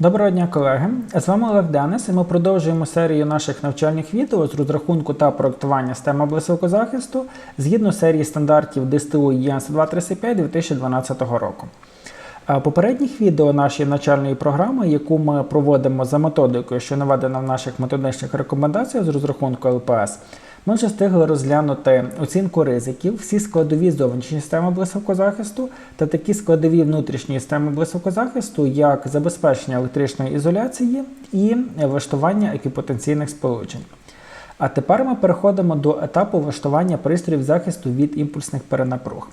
Доброго дня, колеги! З вами Олег Денис, і ми продовжуємо серію наших навчальних відео з розрахунку та проектування системи блисокозахисту згідно серії стандартів ДСТУ ЄНС 235 2012 року. Попередніх відео нашої навчальної програми, яку ми проводимо за методикою, що наведена в наших методичних рекомендаціях з розрахунку ЛПС, ми вже встигли розглянути оцінку ризиків, всі складові зовнішні системи блисокозахисту та такі складові внутрішні системи блисокозахисту, як забезпечення електричної ізоляції і влаштування еквіпотенційних сполучень. А тепер ми переходимо до етапу влаштування пристроїв захисту від імпульсних перенапруг.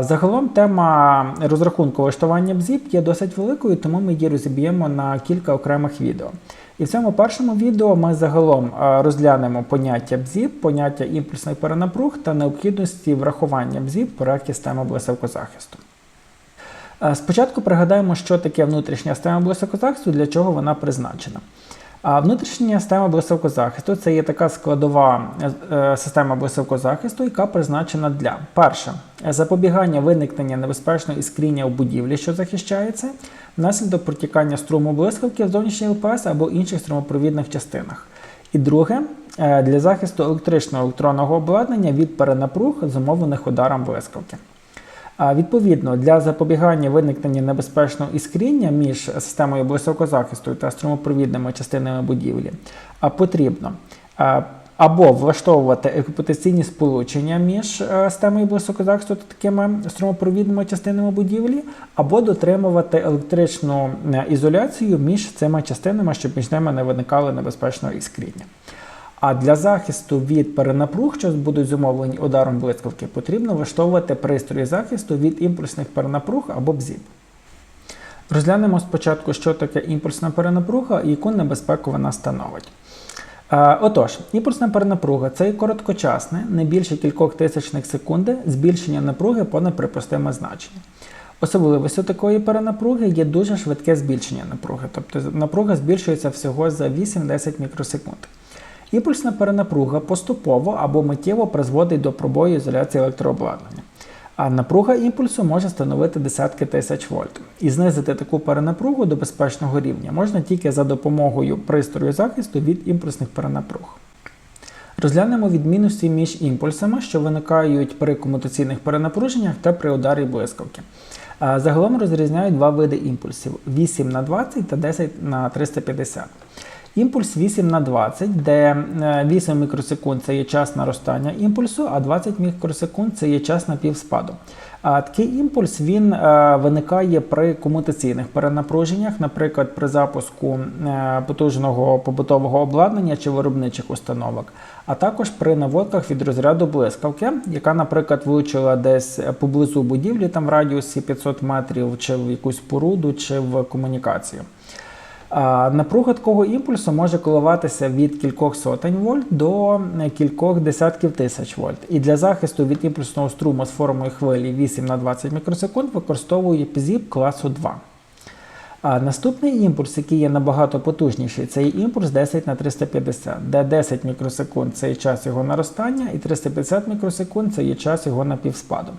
Загалом тема розрахунку влаштування БЗІП є досить великою, тому ми її розіб'ємо на кілька окремих відео. І в цьому першому відео ми загалом розглянемо поняття БЗІП, поняття імпульсних перенапруг та необхідності врахування БЗІП в проєкті системи блисокозахисту. А, Спочатку пригадаємо, що таке внутрішня система блисокозахисту, для чого вона призначена. А внутрішня система блисокозахисту це є така складова е, система блисокозахисту, яка призначена для перше запобігання виникнення небезпечного іскріння у будівлі, що захищається, внаслідок протікання струму блискавки в зовнішній ЛПС або інших струмопровідних частинах. І друге е, для захисту електричного електронного обладнання від перенапруг, зумовлених ударом блискавки. Відповідно, для запобігання виникнення небезпечного іскріння між системою блисокозахисту та струмопровідними частинами будівлі потрібно або влаштовувати еквіпотаційні сполучення між е, системою блисокозахисту та такими струмопровідними частинами будівлі, або дотримувати електричну е, ізоляцію між цими частинами, щоб між ними не виникало небезпечного іскріння. А для захисту від перенапруг, що будуть зумовлені ударом блискавки, потрібно влаштовувати пристрої захисту від імпульсних перенапруг або БЗІП. Розглянемо спочатку, що таке імпульсна перенапруга і яку небезпеку вона становить. Отож, імпульсна перенапруга це короткочасне, не більше кількох тисячних секунди збільшення напруги понад припустиме значення. Особливістю такої перенапруги є дуже швидке збільшення напруги, тобто напруга збільшується всього за 8-10 мікросекунд. Імпульсна перенапруга поступово або миттєво призводить до пробою ізоляції електрообладнання. А напруга імпульсу може становити десятки тисяч вольт. І знизити таку перенапругу до безпечного рівня можна тільки за допомогою пристрою захисту від імпульсних перенапруг. Розглянемо відмінності між імпульсами, що виникають при комутаційних перенапруженнях та при ударі блискавки. Загалом розрізняють два види імпульсів 8 на 20 та 10 на 350. Імпульс 8 на 20, де 8 мікросекунд це є час наростання імпульсу, а 20 мікросекунд це є час напівспаду. А такий імпульс він е, виникає при комутаційних перенапруженнях, наприклад, при запуску е, потужного побутового обладнання чи виробничих установок, а також при наводках від розряду блискавки, яка, наприклад, влучила десь поблизу будівлі там в радіусі 500 метрів, чи в якусь поруду, чи в комунікацію. Напруга такого імпульсу може коливатися від кількох сотень вольт до кількох десятків тисяч вольт. І для захисту від імпульсного струму з формою хвилі 8 на 20 мікросекунд використовує PZIP класу 2. А наступний імпульс, який є набагато потужніший, це імпульс 10 на 350, де 10 мікросекунд це є час його наростання, і 350 мікросекунд це є час його напівспаду.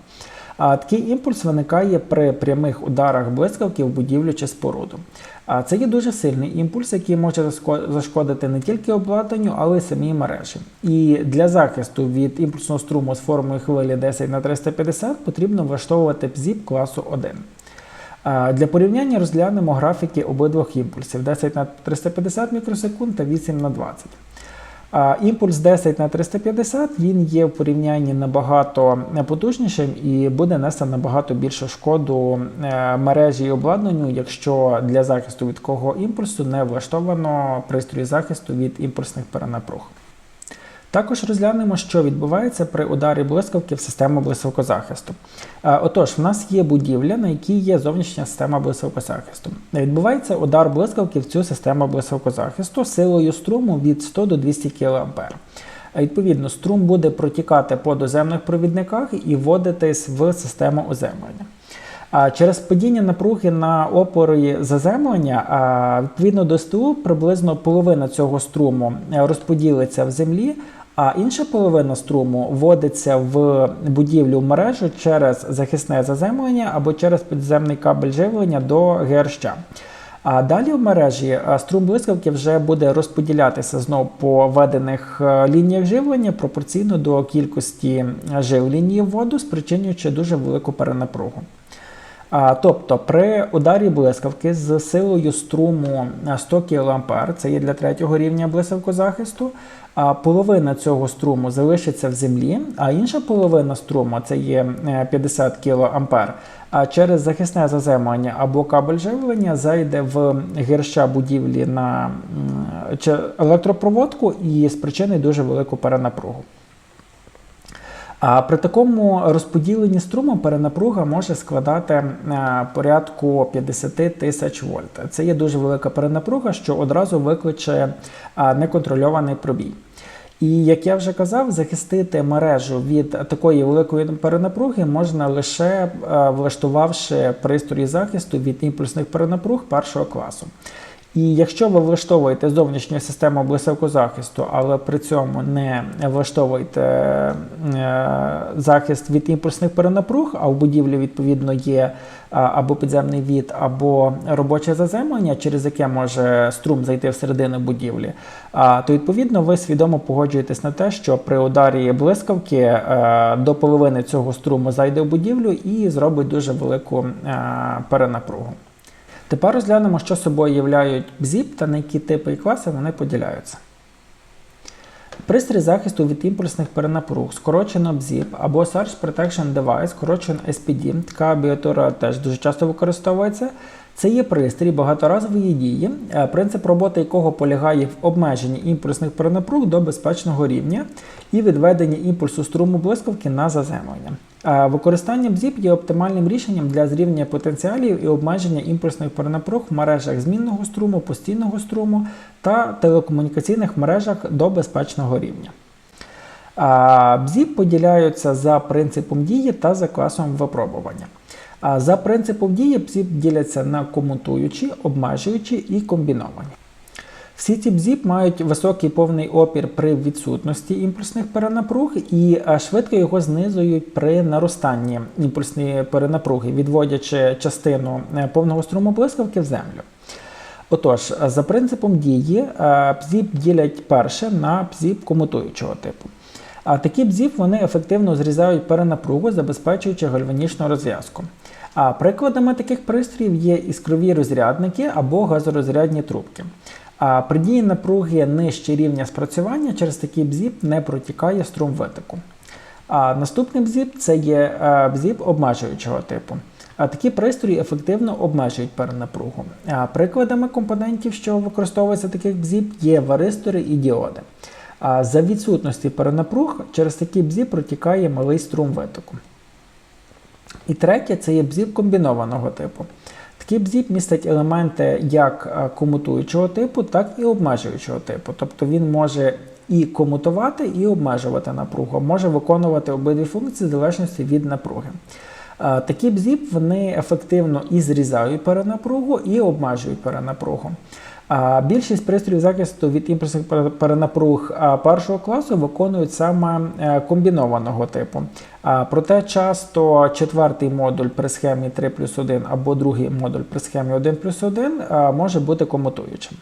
А такий імпульс виникає при прямих ударах блискавки в будівлю чи споруду. А це є дуже сильний імпульс, який може зашкодити не тільки обладнанню, але й самій мережі. І для захисту від імпульсного струму з формою хвилі 10 на 350 потрібно влаштовувати ПЗІП класу 1. Для порівняння розглянемо графіки обидвох імпульсів 10 на 350 мікросекунд та 8 на 20. А імпульс 10 на 350 він є в порівнянні набагато потужнішим і буде нести набагато більшу шкоду е, мережі і обладнанню, якщо для захисту від такого імпульсу не влаштовано пристрій захисту від імпульсних перенапруг. Також розглянемо, що відбувається при ударі блискавки в систему блискавкозахисту. Отож, в нас є будівля, на якій є зовнішня система блискавкозахисту. Відбувається удар блискавки в цю систему блискавкозахисту силою струму від 100 до 200 кА. Відповідно, струм буде протікати по доземних провідниках і вводитись в систему оземлення. А через падіння напруги на опори заземлення, відповідно до СТУ, приблизно половина цього струму розподілиться в землі, а інша половина струму вводиться в будівлю в мережу через захисне заземлення або через підземний кабель живлення до ГРЩ. А далі в мережі струм блискавки вже буде розподілятися знов по введених е, лініях живлення пропорційно до кількості е, жив лінії воду, спричинюючи дуже велику перенапругу. Тобто при ударі блискавки з силою струму е, 100 кА, це є для третього рівня блискавкозахисту, половина цього струму залишиться в землі, а інша половина струму, це є е, 50 кА, а через захисне заземлення або кабель живлення зайде в гірща будівлі на електропроводку і спричинить дуже велику перенапругу. А при такому розподіленні струму перенапруга може складати е, порядку 50 тисяч вольт. Це є дуже велика перенапруга, що одразу викличе е, неконтрольований пробій. І як я вже казав, захистити мережу від такої великої перенапруги можна лише е, влаштувавши пристрої захисту від імпульсних перенапруг першого класу. І якщо ви влаштовуєте зовнішню систему блискавкозахисту, але при цьому не влаштовуєте е, захист від імпульсних перенапруг, а в будівлі відповідно є а, або підземний від, або робоче заземлення, через яке може струм зайти всередину будівлі, то відповідно ви свідомо погоджуєтесь на те, що при ударі блискавки е, до половини цього струму зайде в будівлю і зробить дуже велику е, перенапругу. Тепер розглянемо, що собою являють БЗІП та на які типи і класи вони поділяються. Пристрій захисту від імпульсних перенапруг, скорочено BZIP або Search Protection Device, скорочено SPD, така абіатура теж дуже часто використовується. Це є пристрій багаторазової дії, е, принцип роботи якого полягає в обмеженні імпульсних перенапруг до безпечного рівня і відведенні імпульсу струму блискавки на заземлення. Е, Використання БЗІП є оптимальним рішенням для зрівняння потенціалів і обмеження імпульсних перенапруг в мережах змінного струму, постійного струму та телекомунікаційних мережах до безпечного рівня. БЗІП поділяються за принципом дії та за класом випробування. А за принципом дії БЗІП діляться на комутуючі, обмежуючі і комбіновані. Всі ці БЗІП мають високий повний опір при відсутності імпульсних перенапруг і швидко його знизують при наростанні імпульсної перенапруги, відводячи частину е, повного струму блискавки в землю. Отож, за принципом дії БЗІП ділять перше на БЗІП комутуючого типу. А такі бзів вони ефективно зрізають перенапругу, забезпечуючи гальванічну розв'язку. А прикладами таких пристроїв є іскрові розрядники або газорозрядні трубки. А при дії напруги нижче рівня спрацювання через такий бзіп не протікає струм витоку. А наступний бзіп це є е, бзіп обмежуючого типу. А такі пристрої ефективно обмежують перенапругу. А прикладами компонентів, що використовуються таких бзіп, є варистори і діоди. А за відсутності перенапруг через такі бзі протікає малий струм витоку. І третє це є бзіп комбінованого типу. Такий бзіп містить елементи як комутуючого типу, так і обмежуючого типу. Тобто він може і комутувати, і обмежувати напругу, може виконувати обидві функції в залежності від напруги. Такі бзіп вони ефективно і зрізають перенапругу, і обмежують перенапругу. А більшість пристроїв захисту від імпульсних перенапруг першого класу виконують саме е, комбінованого типу. Проте часто четвертий модуль при схемі 3 плюс 1 або другий модуль при схемі 1 плюс 1 може бути комутуючим.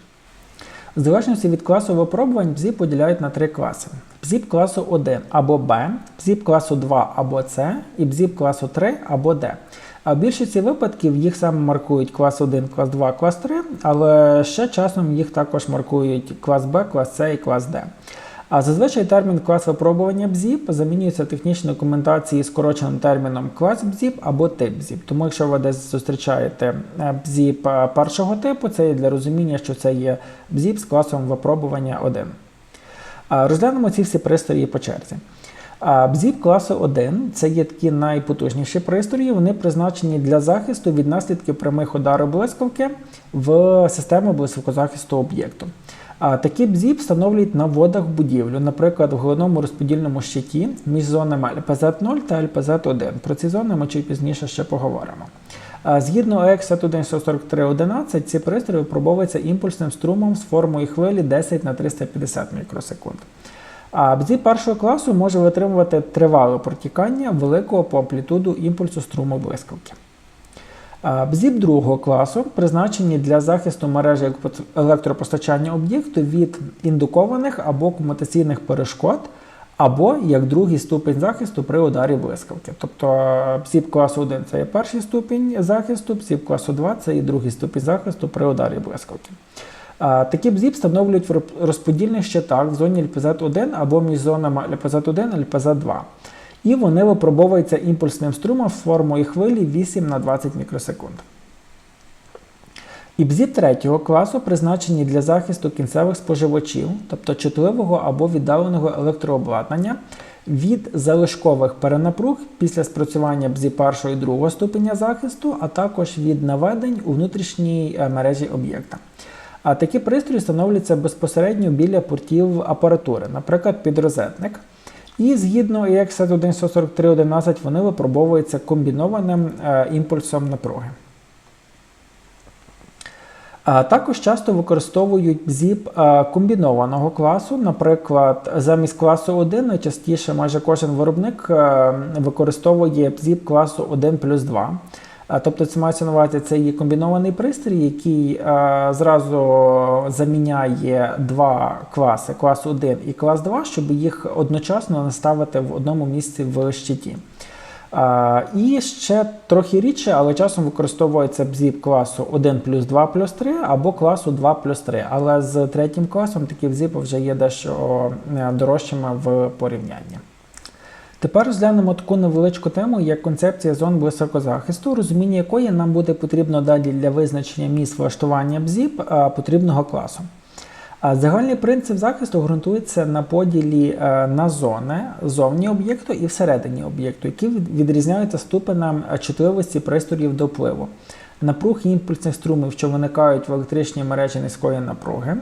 В залежності від класу випробувань БЗІП поділяють на три класи: БЗІП класу 1 або Б, БЗІП класу 2 або С і БЗІП класу 3 або Д. А в більшості випадків їх саме маркують клас 1, клас 2, клас 3, але ще часом їх також маркують клас Б, клас С і клас Д. А зазвичай термін клас випробування БЗІП замінюється в технічній документації скороченим терміном клас БЗІП або тип БЗІП. Тому якщо ви десь зустрічаєте БЗІП першого типу, це є для розуміння, що це є БЗІП з класом випробування 1. Розглянемо ці всі пристрої по черзі. БЗІП класу 1 це є такі найпотужніші пристрої. Вони призначені для захисту від наслідків прямих ударів блискавки в систему блискавкозахисту об'єкту. А такі бзіп встановлюють на водах будівлю, наприклад, в головному розподільному щиті між зонами ЛПЗ-0 та ЛПЗ-1. Про ці зони ми чуть пізніше ще поговоримо. Згідно ЕК 14311, ці пристрої випробовуються імпульсним струмом з формою хвилі 10 на 350 мікросекунд. А бзі першого класу може витримувати тривале протікання великого по амплітуду імпульсу струму блискавки. БЗІП другого класу призначені для захисту мережі електропостачання об'єкту від індукованих або комутаційних перешкод, або як другий ступень захисту при ударі блискавки. Тобто БЗІП класу 1 це є перший ступінь захисту, БЗІП класу 2 це є другий ступінь захисту при ударі блискавки. Такі бзіп встановлюють в розподільних щитах в зоні ЛПЗ-1 або між зонами ЛПЗ-1 і ЛПЗ-2. І вони випробовуються імпульсним струмом з формою хвилі 8 на 20 мікросекунд. І бзіп третього класу призначені для захисту кінцевих споживачів, тобто чутливого або віддаленого електрообладнання від залишкових перенапруг після спрацювання бзіп першого і другого ступеня захисту, а також від наведень у внутрішній е, мережі об'єкта. А такі пристрої встановлюються безпосередньо біля портів апаратури, наприклад, підрозетник. І згідно EX 14311 вони випробовуються комбінованим е, імпульсом напруги. А також часто використовують ЗІП е, комбінованого класу. Наприклад, замість класу 1 найчастіше майже кожен виробник е, використовує ЗІП класу 1 плюс 2. Тобто це мається на увазі це є комбінований пристрій, який е, зразу заміняє два класи клас 1 і клас 2, щоб їх одночасно наставити в одному місці в щиті. Е, і ще трохи рідше, але часом використовується бзіп класу 1 плюс 2 плюс 3 або класу 2 плюс 3. Але з третім класом такі бзіпи вже є дещо дорожчими в порівнянні. Тепер розглянемо таку невеличку тему, як концепція зон високозахисту, розуміння якої нам буде потрібно далі для визначення місць влаштування БЗІП потрібного класу. Загальний принцип захисту ґрунтується на поділі на зони зовні об'єкту і всередині об'єкту, які відрізняються ступенем чутливості пристроїв до впливу, напруг імпульсних струмів, що виникають в електричній мережі низької напруги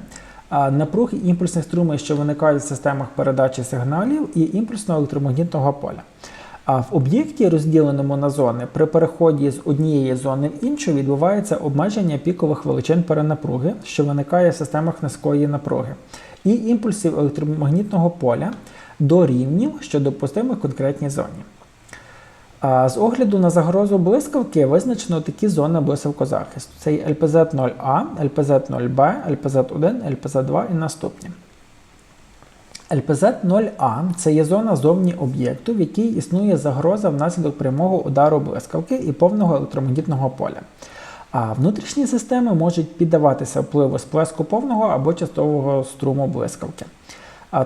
напруг і струмів, що виникають в системах передачі сигналів, і імпульсного електромагнітного поля. А в об'єкті, розділеному на зони, при переході з однієї зони в іншу відбувається обмеження пікових величин перенапруги, що виникає в системах низької напруги, і імпульсів електромагнітного поля до рівнів, що допустимо в конкретній зоні. З огляду на загрозу блискавки визначено такі зони блискавкозахисту. Це є ЛПЗ-0А, ЛПЗ-0Б, ЛПЗ-1, ЛПЗ-2 і наступні. ЛПЗ-0А це є зона зовні об'єкту, в якій існує загроза внаслідок прямого удару блискавки і повного електромагнітного поля. А внутрішні системи можуть піддаватися впливу сплеску повного або часткового струму блискавки.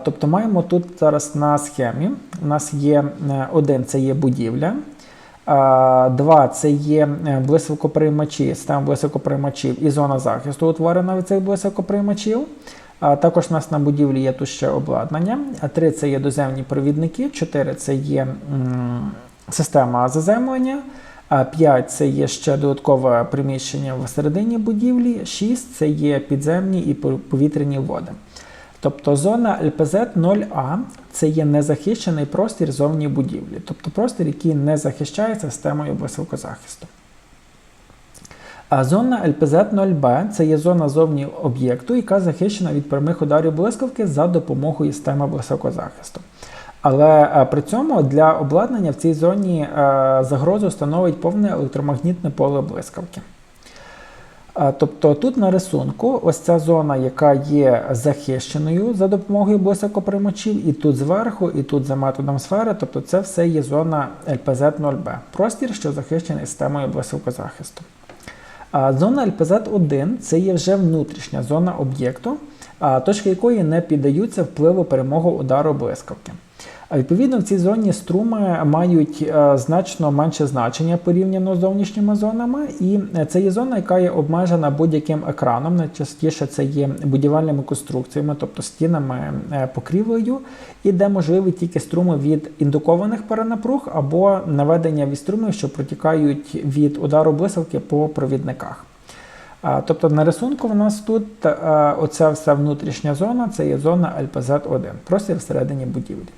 Тобто маємо тут зараз на схемі. У нас є е, один це є будівля, два це є е, система блисокоприймачів і зона захисту утворена від цих блисокоприймачів. Також у нас на будівлі є тут ще обладнання. Три це є доземні провідники, чотири це є система заземлення. 5 це є ще додаткове приміщення в середині будівлі, 6 це є підземні і повітряні води. Тобто зона ЛПЗ 0А це є незахищений простір зовні будівлі, тобто простір, який не захищається системою високозахисту. А зона ЛПЗ 0Б це є зона зовні об'єкту, яка захищена від прямих ударів блискавки за допомогою системи високозахисту. Але е, при цьому для обладнання в цій зоні е, загрозу становить повне електромагнітне поле блискавки. Тобто тут на рисунку ось ця зона, яка є захищеною за допомогою блисокоприймачів, і тут зверху, і тут за методом сфери, тобто це все є зона LPZ0B, простір, що захищений системою блисокозахисту. Зона LPZ1 це є вже внутрішня зона об'єкту, точки якої не піддаються впливу перемогу удару блискавки. Відповідно, в цій зоні струми мають е, значно менше значення порівняно з зовнішніми зонами, і е, це є зона, яка є обмежена будь-яким екраном. Найчастіше це є будівельними конструкціями, тобто стінами е, покрівлею, і де можливі тільки струми від індукованих перенапруг або наведення від струмів, що протікають від удару блискавки по провідниках. Тобто на рисунку в нас тут оця вся внутрішня зона це є зона ЛПЗ-1, простір всередині будівлі.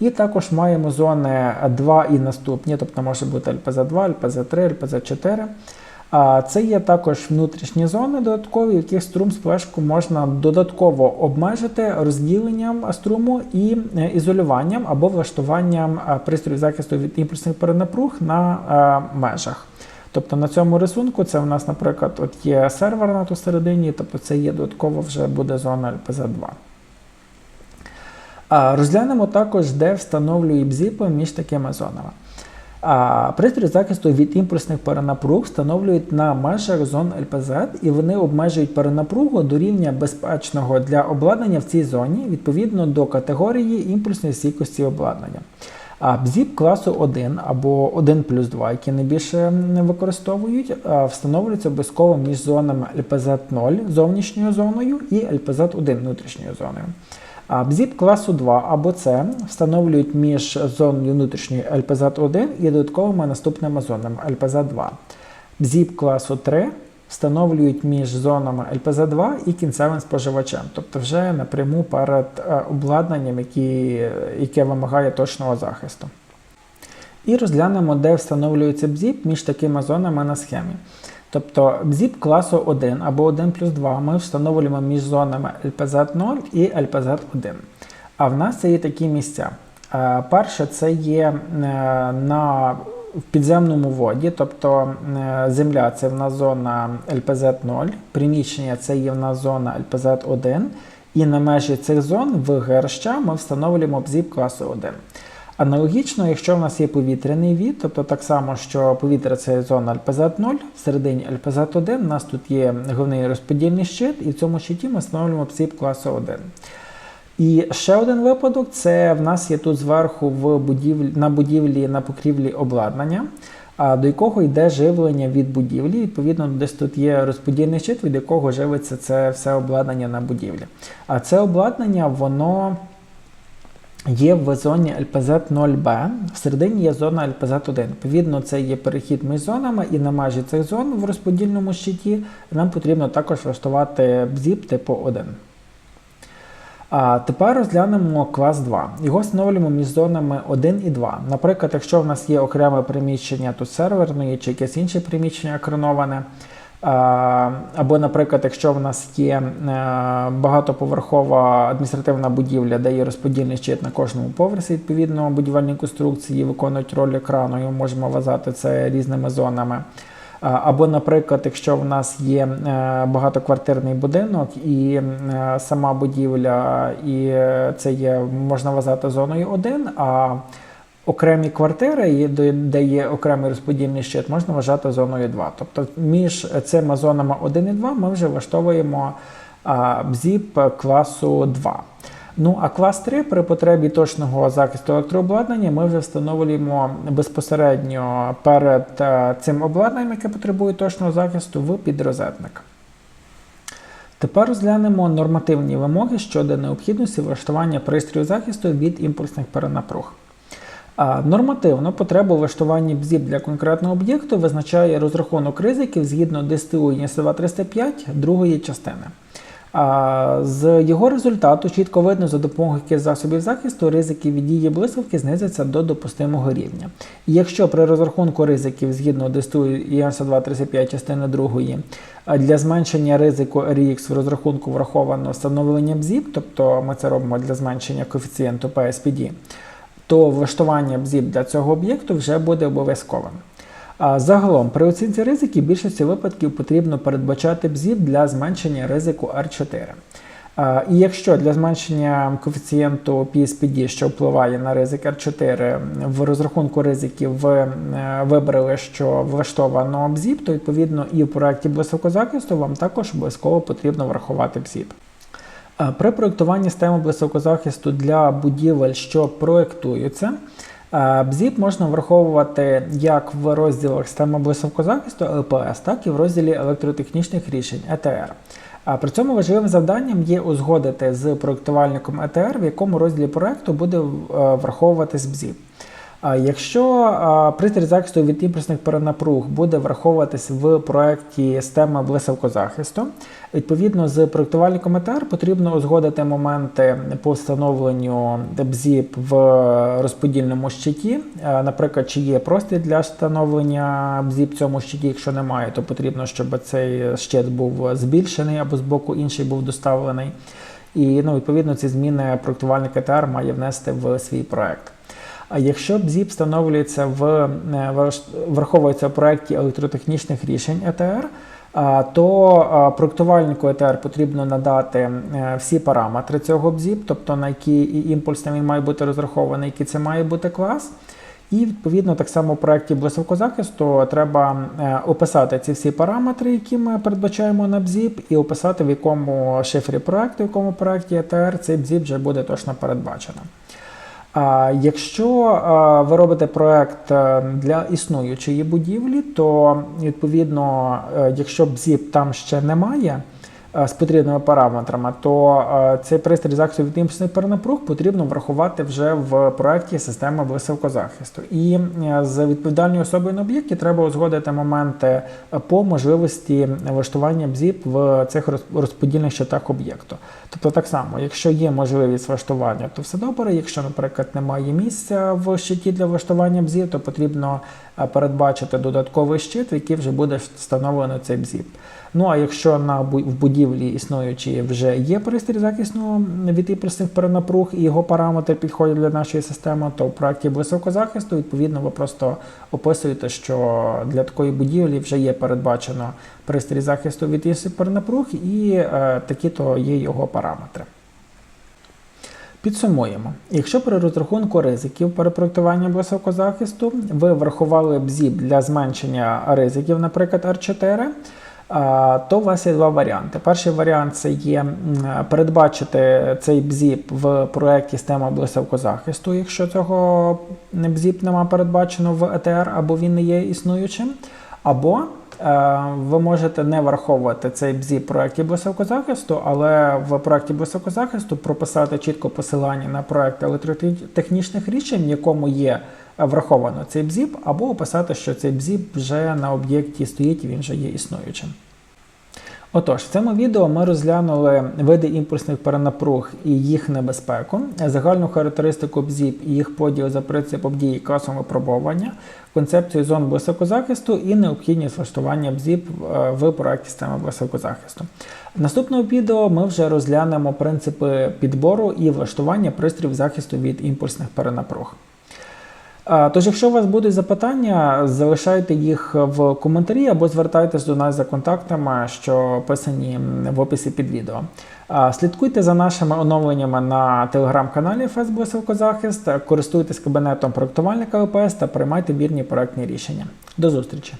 І також маємо зони 2 і наступні, тобто може бути ЛПЗ2, ЛПЗ3, ЛПЗ4. Це є також внутрішні зони додаткові, в яких струм з флешку можна додатково обмежити розділенням струму і е, ізолюванням або влаштуванням пристроїв захисту від імпульсних перенапруг на межах. Тобто на цьому рисунку це у нас, наприклад, от є сервер на ту середині, тобто це є додатково вже буде зона LPZ2. Розглянемо також, де встановлює бзіпи між такими зонами. Пристрій захисту від імпульсних перенапруг встановлюють на межах зон ЛПЗ, і вони обмежують перенапругу до рівня безпечного для обладнання в цій зоні відповідно до категорії імпульсної стійкості обладнання. А бзіп класу 1 або 1 плюс 2, які найбільше використовують, встановлюються обов'язково між зонами LPZ0 зовнішньою зоною і LPZ1 внутрішньою зоною. Бзіп класу 2 або С встановлюють між зоною внутрішньої LPZ1 і додатковими наступними зонами LPZ2. Бзіп класу 3 встановлюють між зонами LPZ2 і кінцевим споживачем, тобто вже напряму перед обладнанням, які, яке вимагає точного захисту. І розглянемо, де встановлюється бзіп між такими зонами на схемі. Тобто бзіп класу 1 або 1 плюс 2 ми встановлюємо між зонами LPZ0 і LPZ1. А в нас це є такі місця. Перше, це є на в підземному воді, тобто земля це в нас зона LPZ0, приміщення це є в нас зона LPZ1, і на межі цих зон в ГРЩ ми встановлюємо бзіп класу 1. Аналогічно, якщо в нас є повітряний від, тобто так само, що повітря це зона LPZ0, всередині LPZ1 у нас тут є головний розподільний щит, і в цьому щиті ми встановлюємо ПСІП класу 1. І ще один випадок це в нас є тут зверху в будівлі, на будівлі на покрівлі обладнання, до якого йде живлення від будівлі. Відповідно, десь тут є розподільний щит, від якого живиться це все обладнання на будівлі. А це обладнання, воно є в зоні LPZ0B, всередині є зона LPZ1. Відповідно, це є перехід між зонами, і на межі цих зон в розподільному щиті нам потрібно також влаштувати бзіп типу 1. А тепер розглянемо клас 2. Його встановлюємо між зонами 1 і 2. Наприклад, якщо в нас є окреме приміщення тут серверної чи якесь інше приміщення екрановане, або, наприклад, якщо в нас є е, багатоповерхова адміністративна будівля, де є розподільний щит на кожному поверсі, відповідно, будівельні конструкції виконують роль екрану, і ми можемо вважати це різними зонами. Або, наприклад, якщо в нас є е, багатоквартирний будинок і е, сама будівля, і це є можна вважати зоною 1, а окремі квартири, де є окремий розподільний щит, можна вважати зоною 2. Тобто між цими зонами 1 і 2 ми вже влаштовуємо бзіп класу 2. Ну, а клас 3 при потребі точного захисту електрообладнання ми вже встановлюємо безпосередньо перед е, цим обладнанням, яке потребує точного захисту, в підрозетник. Тепер розглянемо нормативні вимоги щодо необхідності влаштування пристрою захисту від імпульсних перенапруг. Нормативно потребу влаштування бзіп для конкретного об'єкту визначає розрахунок ризиків згідно ДСТУ ЄС 305 другої частини. З його результату чітко видно, за допомогою засобів захисту ризики від дії блискавки знизяться до допустимого рівня. Якщо при розрахунку ризиків згідно ДСТУ ЄС 235 частини 2 для зменшення ризику RX в розрахунку враховано встановлення бзіп, тобто ми це робимо для зменшення коефіцієнту PSPD, то влаштування бзіп для цього об'єкту вже буде обов'язковим. Загалом, при оцінці ризиків більшості випадків потрібно передбачати бзіп для зменшення ризику R4. І якщо для зменшення коефіцієнту PSPD, що впливає на ризик R4, в розрахунку ризиків ви е, вибрали, що влаштовано бзіп, то відповідно і в проєкті блисокозахисту вам також обов'язково потрібно врахувати бзіп. При проєктуванні системи блисокозахисту для будівель, що проєктуються, Бзіп можна враховувати як в розділах системи високозахисту ЛПС, так і в розділі електротехнічних рішень ЕТР. А при цьому важливим завданням є узгодити з проєктувальником ЕТР, в якому розділі проєкту буде е, враховуватись бзіп. Якщо пристрій захисту від імпульсних перенапруг буде враховуватись в проєкті системи блисавкозахисту, відповідно з проєктувальником ЕТР потрібно узгодити моменти по встановленню БЗІП в розподільному щиті. Наприклад, чи є простір для встановлення БЗІП в цьому щиті, якщо немає, то потрібно, щоб цей щит був збільшений або з боку інший був доставлений. І ну, відповідно ці зміни проєктувальник ЕТР має внести в свій проєкт. А якщо BZIP встановлюється в е, враховується в проєкті електротехнічних рішень ЕТР, то проектувальнику ЕТР потрібно надати е, всі параметри цього BZIP, тобто на які і імпульсом він має бути розрахований, який це має бути клас. І відповідно так само в проєкті блискавкозахисту треба е, описати ці всі параметри, які ми передбачаємо на BZIP, і описати в якому шифрі проєкту, в якому проєкті ETR цей BZIP вже буде точно передбачено. Якщо ви робите проект е, для існуючої будівлі, то відповідно, е, якщо BZIP там ще немає з потрібними параметрами, то е, цей пристрій захисту від імпульсних перенапруг потрібно врахувати вже в проєкті системи високозахисту. І е, з відповідальною особою на об'єкті треба узгодити моменти е, по можливості влаштування BZIP в цих роз- розподільних щитах об'єкту. Тобто так само, якщо є можливість влаштування, то все добре. Якщо, наприклад, немає місця в щиті для влаштування бзів, то потрібно е, передбачити додатковий щит, який вже буде встановлено цей бзів. Ну а якщо на в будівлі існуючій вже є пристрій захисну від імпульсних перенапруг і його параметри підходять для нашої системи, то в проєкті високозахисту відповідно ви просто описуєте, що для такої будівлі вже є передбачено пристрій захисту від імпульсних перенапруг і е, такі-то є його параметри. Підсумуємо, якщо при розрахунку ризиків перепроектування високозахисту ви врахували бзіп для зменшення ризиків, наприклад, R4, а, то у вас є два варіанти. Перший варіант це є передбачити цей бзіп в проєкті система високозахисту, якщо цього бзіп нема передбачено в ETR або він не є існуючим. Або е, ви можете не враховувати цей бзі проєкті високозахисту, але в проєкті високозахисту прописати чітко посилання на проєкт електротехнічних рішень, в якому є враховано цей бзіп, або описати, що цей бзіп вже на об'єкті стоїть і він вже є існуючим. Отож, в цьому відео ми розглянули види імпульсних перенапруг і їх небезпеку, загальну характеристику бзіп і їх поділ за принципом дії класом випробовування, концепцію зон високозахисту і необхідність влаштування бзіп е, в проєкті системи високозахисту. В наступному відео ми вже розглянемо принципи підбору і влаштування пристроїв захисту від імпульсних перенапруг. Тож, якщо у вас будуть запитання, залишайте їх в коментарі або звертайтесь до нас за контактами, що описані в описі під відео. Слідкуйте за нашими оновленнями на телеграм-каналі ФСБ Силкозахист, користуйтесь кабінетом проектувальника ВПС та приймайте вірні проектні рішення. До зустрічі!